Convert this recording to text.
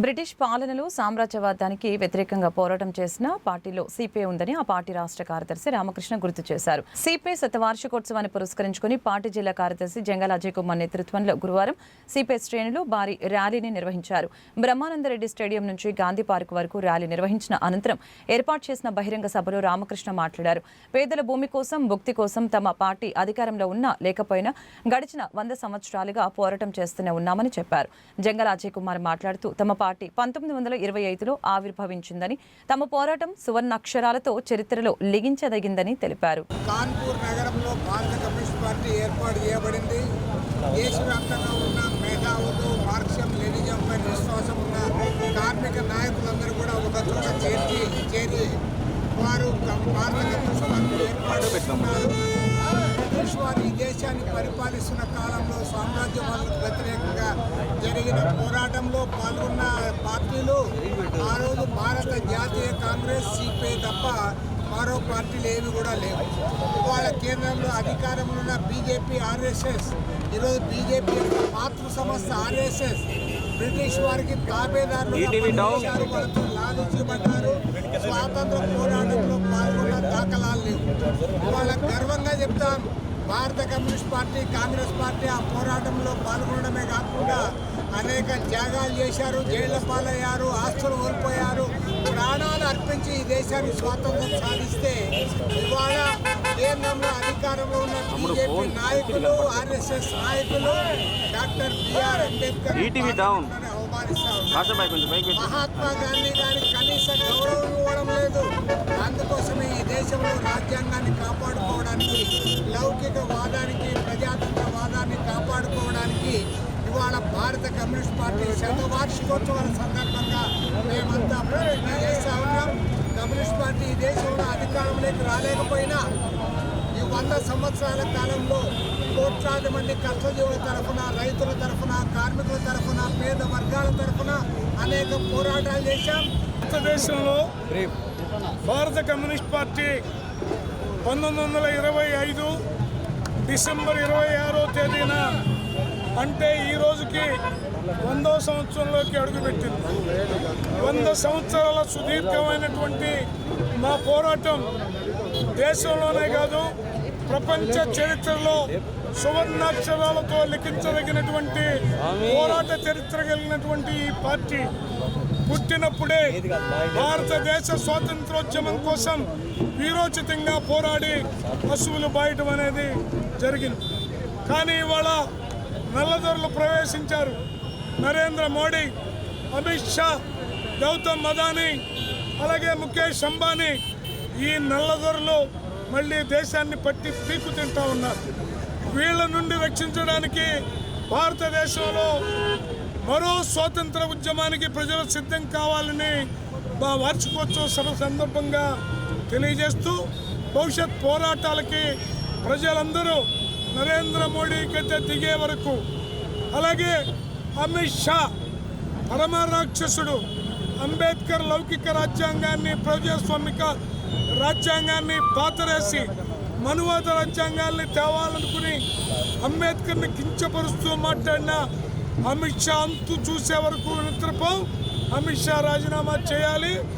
British పాలనలో సామ్రాజ్యవాదానికి వ్యతిరేకంగా పోరాటం చేసిన పార్టీలో సిపిఐ ఉందని ఆ పార్టీ రాష్ట్ర కార్యదర్శి రామకృష్ణ గుర్తు చేశారు. సిపిఐ శతవార్షికోత్సవాన్ని పురస్కరించుకుని పార్టీ జిల్లా కార్యదర్శి జంగాల అజయ్ కుమార్ నేతృత్వంలో గురువారం సిపిఐ శ్రేణులు భారీ ర్యాలీని నిర్వహించారు. బ్రహ్మానందరెడ్డి స్టేడియం నుంచి గాంధీ పార్క్ వరకు ర్యాలీ నిర్వహించిన అనంతరం ఏర్పాటు చేసిన బహిరంగ సభలో రామకృష్ణ మాట్లాడారు. పేదల భూమి కోసం భుక్తి కోసం తమ పార్టీ అధికారంలో ఉన్నా లేకపోయినా గడిచిన వంద సంవత్సరాలుగా పోరాటం చేస్తూనే ఉన్నామని చెప్పారు. జంగల అజయ్ కుమార్ మాట్లాడుతూ తమ పార్టీ పంతొమ్మిది వందల ఇరవై ఐదులో ఆవిర్భవించిందని తమ పోరాటం సువర్ణాక్షరాలతో చరిత్రలో లిగించదగిందని తెలిపారు. కాన్పూర్ నగరంలో భారత కమ్యూనిస్ట్ పార్టీ ఏర్పాటు చేయబడింది. దేశవ్యాప్తంగా ఉన్న మేధావులు మార్క్సియం లెనిజంపై విశ్వాసం ఉన్న కార్మిక నాయకులందరూ కూడా ఒక చోట చేర్చి చేరి వారు భారత కమ్యూనిస్ట్ పార్టీ ఏర్పాటు చేస్తున్నారు వారు ఈ దేశాన్ని పరిపాలిస్తున్న కాలంలో సామ్రాజ్యవాదులకు జరిగిన పోరాటంలో పాల్గొన్న పార్టీలు ఆ రోజు భారత జాతీయ కాంగ్రెస్ సిపిఐ తప్ప మరో పార్టీలు ఏవి కూడా లేవు. వాళ్ళ కేంద్రంలో అధికారంలో ఉన్న బీజేపీ ఆర్ఎస్ఎస్ ఈరోజు బీజేపీ యొక్క మాతృ సంస్థ ఆర్ఎస్ఎస్ బ్రిటిష్ వారికి తాబేదారులు లాలించబడ్డారు. స్వాతంత్ర పోరాటంలో పాల్గొన్న దాఖలాలు లేవు. వాళ్ళ గర్వంగా చెప్తాం భారత కమ్యూనిస్ట్ పార్టీ కాంగ్రెస్ పార్టీ ఆ పోరాటంలో పాల్గొనడమే కాకుండా అనేక త్యాగాలు చేశారు జైళ్ళ పాలయ్యారు ఆస్తులు కోల్పోయారు ప్రాణాలు అర్పించి ఈ దేశానికి స్వాతంత్రం సాధిస్తే ఇవాళ కేంద్రంలో అధికారంలో ఉన్న బీజేపీ నాయకులు ఆర్ఎస్ఎస్ నాయకులు డాక్టర్ బిఆర్ అంబేద్కర్. అవమానిస్తా ఉన్నారు. మహాత్మా గాంధీ గారికి దేశంలో రాజ్యాంగాన్ని కాపాడుకోవడానికి లౌకిక వాదానికి ప్రజాతంత్ర వాదాన్ని కాపాడుకోవడానికి ఇవాళ భారత కమ్యూనిస్ట్ పార్టీ శతవార్షికోత్సవాల సందర్భంగా మేమంతా ప్రయత్నం చేస్తా ఉన్నాం. కమ్యూనిస్ట్ పార్టీ ఈ దేశంలో అధికారంలోకి రాలేకపోయినా ఈ వంద సంవత్సరాల కాలంలో కోట్లాది మంది కష్టజీవుల తరఫున రైతుల తరఫున కార్మికుల తరఫున పేద వర్గాల తరఫున అనేక పోరాటాలు చేశాం. భారతదేశంలో భారత కమ్యూనిస్ట్ పార్టీ పంతొమ్మిది వందల ఇరవై ఐదు డిసెంబర్ ఇరవై ఆరో తేదీన అంటే ఈ రోజుకి వందో సంవత్సరంలోకి అడుగుపెట్టింది. వంద సంవత్సరాల సుదీర్ఘమైనటువంటి మా పోరాటం దేశంలోనే కాదు ప్రపంచ చరిత్రలో సువర్ణాక్షరాలతో లిఖించదగినటువంటి పోరాట చరిత్ర కలిగినటువంటి ఈ పార్టీ పుట్టినప్పుడే భారతదేశ స్వాతంత్రోద్యమం కోసం వీరోచితంగా పోరాడి పశువులు బాయటం అనేది జరిగింది. కానీ ఇవాళ నల్లదొరలు ప్రవేశించారు. నరేంద్ర మోడీ అమిత్ షా గౌతమ్ అదానీ అలాగే ముఖేష్ అంబానీ ఈ నల్లదొరలు మళ్ళీ దేశాన్ని పట్టి పీకు తింటా ఉన్నారు. వీళ్ళ నుండి రక్షించడానికి భారతదేశంలో మరో స్వాతంత్ర ఉద్యమానికి ప్రజలు సిద్ధం కావాలని మా వార్షికోత్సవ సభ సందర్భంగా తెలియజేస్తూ భవిష్యత్ పోరాటాలకి ప్రజలందరూ నరేంద్ర మోడీ గద్దె దిగే వరకు అలాగే అమిత్ షా పరమరాక్షసుడు అంబేద్కర్ లౌకిక రాజ్యాంగాన్ని ప్రజాస్వామిక రాజ్యాంగాన్ని పాతరేసి మనువాద రాజ్యాంగాల్ని తేవాలనుకుని అంబేద్కర్ని కించపరుస్తూ మాట్లాడిన అమిత్ షా అంతు చూసే వరకు నిద్రపో అమిత్ షా రాజీనామా చేయాలి.